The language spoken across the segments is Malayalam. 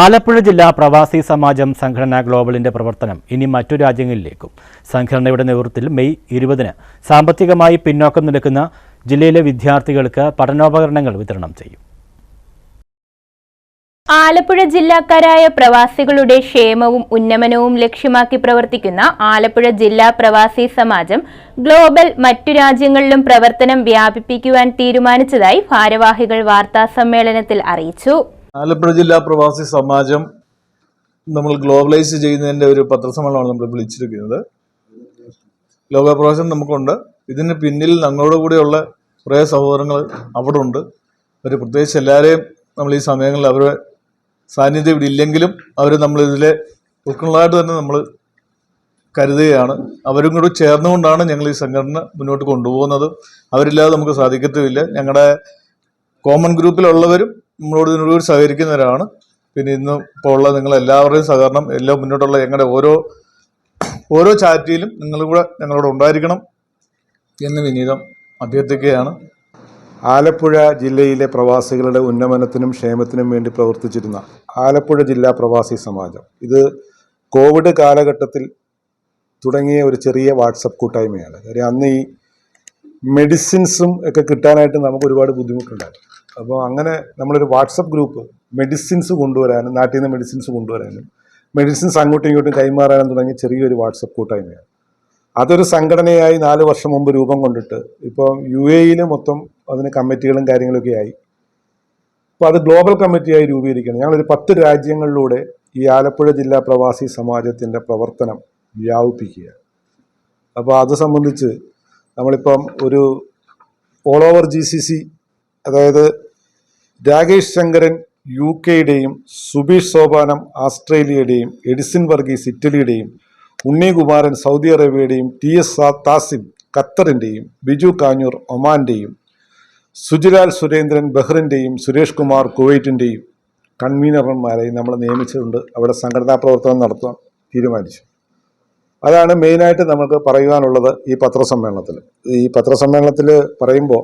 ആലപ്പുഴ ജില്ലാ പ്രവാസി സമാജം സംഘടന ഗ്ലോബലിന്റെ പ്രവർത്തനം ഇനി മറ്റു രാജ്യങ്ങളിലേക്കും. സംഘടനയുടെ നേതൃത്വത്തിൽ മെയ് ഇരുപതിന് സാമ്പത്തികമായി പിന്നോക്കം നിൽക്കുന്ന ജില്ലയിലെ വിദ്യാർത്ഥികൾക്ക് പഠനോപകരണങ്ങൾ വിതരണം ചെയ്യും. ആലപ്പുഴ ജില്ലാക്കാരായ പ്രവാസികളുടെ ക്ഷേമവും ഉന്നമനവും ലക്ഷ്യമാക്കി പ്രവർത്തിക്കുന്ന ആലപ്പുഴ ജില്ലാ പ്രവാസി സമാജം ഗ്ലോബൽ മറ്റു രാജ്യങ്ങളിലും പ്രവർത്തനം വ്യാപിപ്പിക്കുവാൻ തീരുമാനിച്ചതായി ഭാരവാഹികൾ വാർത്താസമ്മേളനത്തിൽ അറിയിച്ചു. ആലപ്പുഴ ജില്ലാ പ്രവാസി സമാജം നമ്മൾ ഗ്ലോബലൈസ് ചെയ്യുന്നതിന്റെ ഒരു പത്രസമ്മേളനമാണ് നമ്മൾ വിളിച്ചിരിക്കുന്നത്. ലോക പ്രവാസം നമുക്കുണ്ട്. ഇതിന് പിന്നിൽ ഞങ്ങളോട് കൂടെയുള്ള കുറേ സഹോദരങ്ങൾ അവിടെ ഉണ്ട്. അവർ പ്രത്യേകിച്ച് എല്ലാവരെയും നമ്മൾ ഈ സമയങ്ങളിൽ അവരുടെ സാന്നിധ്യം ഇവിടെ ഇല്ലെങ്കിലും അവർ നമ്മളിതിലെ ഉൾക്കൊള്ളായിട്ട് തന്നെ നമ്മൾ കരുതുകയാണ്. അവരും കൂടി ചേർന്നുകൊണ്ടാണ് ഞങ്ങൾ ഈ സംഘടന മുന്നോട്ട് കൊണ്ടുപോകുന്നത്. അവരില്ലാതെ നമുക്ക് സാധിക്കത്തുമില്ല. ഞങ്ങളുടെ കോമൺ ഗ്രൂപ്പിലുള്ളവരും നമ്മളോട് ഇതിനോട് സഹകരിക്കുന്നവരാണ് പിന്നെ ഇന്ന് ഇപ്പോൾ ഉള്ള നിങ്ങൾ എല്ലാവരുടെയും സഹകരണം എല്ലാം മുന്നോട്ടുള്ള ഞങ്ങളുടെ ഓരോ ഓരോ ചാറ്റിയിലും നിങ്ങൾ കൂടെ ഞങ്ങളോട് ഉണ്ടായിരിക്കണം എന്ന് വിനീതം അഭ്യർത്ഥിക്കുകയാണ്. ആലപ്പുഴ ജില്ലയിലെ പ്രവാസികളുടെ ഉന്നമനത്തിനും ക്ഷേമത്തിനും വേണ്ടി പ്രവർത്തിച്ചിരുന്ന ആലപ്പുഴ ജില്ലാ പ്രവാസി സമാജം. ഇത് കോവിഡ് കാലഘട്ടത്തിൽ തുടങ്ങിയ ഒരു ചെറിയ വാട്സപ്പ് കൂട്ടായ്മയാണ്. കാര്യം അന്ന് ഈ മെഡിസിൻസും ഒക്കെ കിട്ടാനായിട്ട് നമുക്ക് ഒരുപാട് ബുദ്ധിമുട്ടുണ്ടായിരുന്നു. അപ്പോൾ അങ്ങനെ നമ്മളൊരു വാട്സപ്പ് ഗ്രൂപ്പ് മെഡിസിൻസ് കൊണ്ടുവരാനും നാട്ടിൽ നിന്ന് മെഡിസിൻസ് കൊണ്ടുവരാനും മെഡിസിൻസ് അങ്ങോട്ടും ഇങ്ങോട്ടും കൈമാറാനും തുടങ്ങി ചെറിയൊരു വാട്സപ്പ് കൂട്ടായ്മയാണ്. അതൊരു സംഘടനയായി നാല് വർഷം മുമ്പ് രൂപം കൊണ്ടിട്ട് ഇപ്പോൾ യു എയിൽ മൊത്തം അതിന് കമ്മിറ്റികളും കാര്യങ്ങളൊക്കെ ആയി. അപ്പോൾ അത് ഗ്ലോബൽ കമ്മിറ്റിയായി രൂപീകരിക്കണം. ഞങ്ങളൊരു പത്ത് രാജ്യങ്ങളിലൂടെ ഈ ആലപ്പുഴ ജില്ലാ പ്രവാസി സമാജത്തിന്റെ പ്രവർത്തനം വ്യാപിപ്പിക്കുക. അപ്പോൾ അത് സംബന്ധിച്ച് നമ്മളിപ്പം ഒരു all over G C C അതായത് രാകേഷ് ശങ്കരൻ യു കെയുടെയും സുബീഷ് സോപാനം ആസ്ട്രേലിയയുടെയും എഡിസിൻ വർഗീസ് ഇറ്റലിയുടെയും ഉണ്ണികുമാരൻ സൗദി അറേബ്യയുടെയും ടി എസ് താസിം ഖത്തറിന്റെയും ബിജു കാഞ്ഞൂർ ഒമാന്റെയും സുജിലാൽ സുരേന്ദ്രൻ ബഹ്റിന്റെയും സുരേഷ് കുമാർ കുവൈറ്റിന്റെയും കൺവീനർമാരെ നമ്മൾ നിയമിച്ചിട്ടുണ്ട്. അവിടെ സംഘടനാ പ്രവർത്തനം നടത്താൻ തീരുമാനിച്ചു. അതാണ് മെയിനായിട്ട് നമുക്ക് പറയുവാനുള്ളത് ഈ പത്രസമ്മേളനത്തിൽ. ഈ പത്രസമ്മേളനത്തിൽ പറയുമ്പോൾ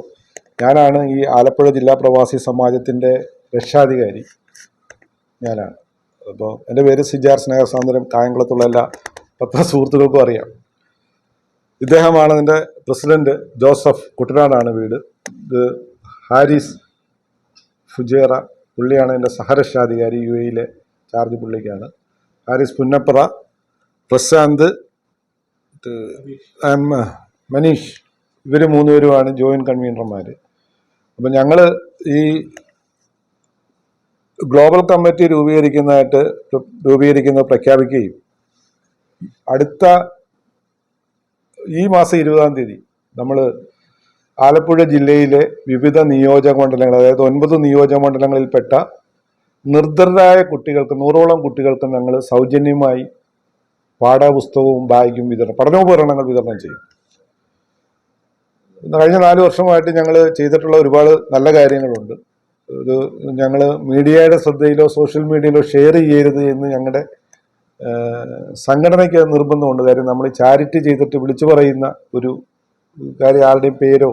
ഞാനാണ് ഈ ആലപ്പുഴ ജില്ലാ പ്രവാസി സമാജത്തിന്റെ രക്ഷാധികാരി. ഞാനാണ്. അപ്പോൾ എന്റെ പേര് സിജാർ സ്നേഹസാന്ദ്രം കായംകുളത്തുള്ള എല്ലാ പത്ര സുഹൃത്തുക്കൾക്കും അറിയാം. ഇദ്ദേഹമാണ് ഇതിന്റെ പ്രസിഡന്റ് ജോസഫ് കുട്ടനാടാണ് വീട്. ഇത് ഹാരിസ് ഫുജേറ പുള്ളിയാണ് എന്റെ സഹരക്ഷാധികാരി യു എയിലെ ചാർജ് പുള്ളിക്കാണ്. ഹാരിസ് പുന്നപ്പറ പ്രശാന്ത് മനീഷ്. ഇവർ മൂന്നുപേരുമാണ് ജോയിൻ കൺവീനർമാർ അപ്പം ഞങ്ങൾ ഈ ഗ്ലോബൽ കമ്മിറ്റി രൂപീകരിക്കുന്നതായിട്ട് രൂപീകരിക്കുന്ന പ്രഖ്യാപിക്കുകയും അടുത്ത ഈ മാസം ഇരുപതാം തീയതി നമ്മൾ ആലപ്പുഴ ജില്ലയിലെ വിവിധ നിയോജക മണ്ഡലങ്ങൾ അതായത് ഒൻപത് നിയോജക മണ്ഡലങ്ങളിൽപ്പെട്ട നിർദ്ധരായ കുട്ടികൾക്ക് നൂറോളം കുട്ടികൾക്ക് ഞങ്ങൾ സൗജന്യമായി പാഠപുസ്തകവും ബാഗും വിതരണം പഠനോപകരണങ്ങൾ വിതരണം ചെയ്യും. കഴിഞ്ഞ നാല് വർഷമായിട്ട് ഞങ്ങൾ ചെയ്തിട്ടുള്ള ഒരുപാട് നല്ല കാര്യങ്ങളുണ്ട്. ഒരു ഞങ്ങൾ മീഡിയയുടെ ശ്രദ്ധയിലോ സോഷ്യൽ മീഡിയയിലോ ഷെയർ ചെയ്യരുത് എന്ന് ഞങ്ങളുടെ സംഘടനയ്ക്ക് നിർബന്ധമുണ്ട്. കാര്യം നമ്മൾ ചാരിറ്റി ചെയ്തിട്ട് വിളിച്ചു പറയുന്ന ഒരു കാര്യം ആരുടെയും പേരോ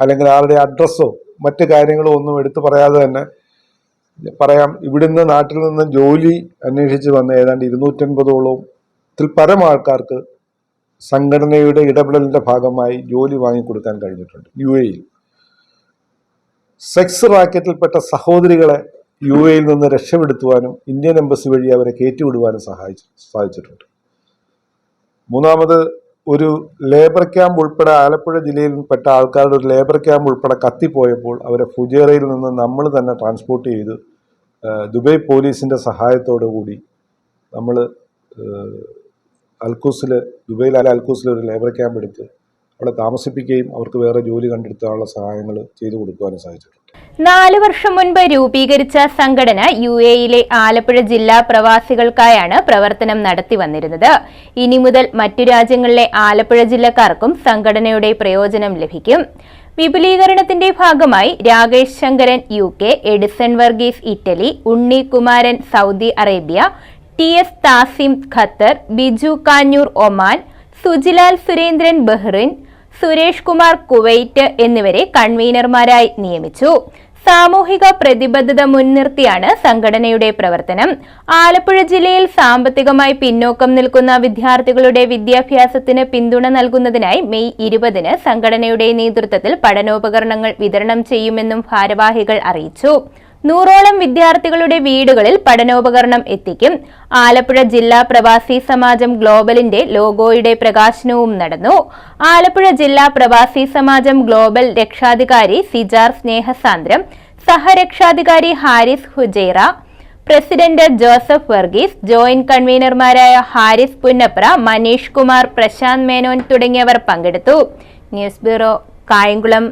അല്ലെങ്കിൽ ആളുടെ അഡ്രസ്സോ മറ്റ് കാര്യങ്ങളോ ഒന്നും എടുത്തു പറയാതെ തന്നെ പറയാം. ഇവിടുന്ന് നാട്ടിൽ നിന്ന് ജോലി അന്വേഷിച്ച് വന്ന ഏതാണ്ട് ഇരുന്നൂറ്റൻപതോളം ത്തിൽ പരം ആൾക്കാർക്ക് സംഘടനയുടെ ഇടപെടലിന്റെ ഭാഗമായി ജോലി വാങ്ങിക്കൊടുക്കാൻ കഴിഞ്ഞിട്ടുണ്ട്. യു എയിൽ സെക്സ് റാക്കറ്റിൽപ്പെട്ട സഹോദരികളെ യു എയിൽ നിന്ന് രക്ഷപ്പെടുത്തുവാനും ഇന്ത്യൻ എംബസി വഴി അവരെ കയറ്റിവിടുവാനും സഹായിച്ചു സാധിച്ചിട്ടുണ്ട്. മൂന്നാമത് ഒരു ലേബർ ക്യാമ്പ് ഉൾപ്പെടെ ആലപ്പുഴ ജില്ലയിൽ പെട്ട ആൾക്കാരുടെ ഒരു ലേബർ ക്യാമ്പ് ഉൾപ്പെടെ കത്തിപ്പോയപ്പോൾ അവരെ ഫുജേറയിൽ നിന്ന് നമ്മൾ തന്നെ ട്രാൻസ്പോർട്ട് ചെയ്ത് ദുബൈ പോലീസിന്റെ സഹായത്തോടു കൂടി നമ്മൾ അൽക്കൂസിൽ ദുബൈയിലെ അൽക്കൂസിൽ ഒരു ലേബർ ക്യാമ്പ് എടുത്ത് അവിടെ താമസിപ്പിക്കുകയും അവർക്ക് വേറെ ജോലി കണ്ടെടുത്താനുള്ള സഹായങ്ങൾ ചെയ്തു കൊടുക്കുവാനും സാധിച്ചിട്ടുണ്ട്. നാല് വർഷം മുൻപ് രൂപീകരിച്ച സംഘടന യു എയിലെ ആലപ്പുഴ ജില്ലാ പ്രവാസികൾക്കായാണ് പ്രവർത്തനം നടത്തി വന്നിരുന്നത്. ഇനി മുതൽ മറ്റു രാജ്യങ്ങളിലെ ആലപ്പുഴ ജില്ലക്കാർക്കും സംഘടനയുടെ പ്രയോജനം ലഭിക്കും. വിപുലീകരണത്തിന്റെ ഭാഗമായി Rakesh Sankaran U K Edison Varghese Italy Unni Kumaran Saudi Arabia T S Thasim Qatar Biju Kanjoor Oman Sujilal Surendran Bahrain Suresh Kumar Kuwait എന്നിവരെ കൺവീനർമാരായി നിയമിച്ചു. സാമൂഹിക പ്രതിബദ്ധത മുൻനിർത്തിയാണ് സംഘടനയുടെ പ്രവർത്തനം. ആലപ്പുഴ ജില്ലയിൽ സാമ്പത്തികമായി പിന്നോക്കം നിൽക്കുന്ന വിദ്യാർത്ഥികളുടെ വിദ്യാഭ്യാസത്തിന് പിന്തുണ നൽകുന്നതിനായി മെയ് ഇരുപതിന് സംഘടനയുടെ നേതൃത്വത്തിൽ പഠനോപകരണങ്ങൾ വിതരണം ചെയ്യുമെന്നും ഭാരവാഹികൾ അറിയിച്ചു. നൂറോളം വിദ്യാർത്ഥികളുടെ വീടുകളിൽ പഠനോപകരണം എത്തിക്കും. ആലപ്പുഴ ജില്ലാ പ്രവാസി സമാജം ഗ്ലോബലിന്റെ ലോഗോയുടെ പ്രകാശനവും നടന്നു. ആലപ്പുഴ ജില്ലാ പ്രവാസി സമാജം ഗ്ലോബൽ രക്ഷാധികാരി Sijar സ്നേഹസാന്ദ്രം സഹരക്ഷാധികാരി Haris Fujairah president Joseph Varghese joint കൺവീനർമാരായ Haris Punnapra Manish Kumar Prashanth Menon തുടങ്ങിയവർ പങ്കെടുത്തു. News bureau Kayamkulam.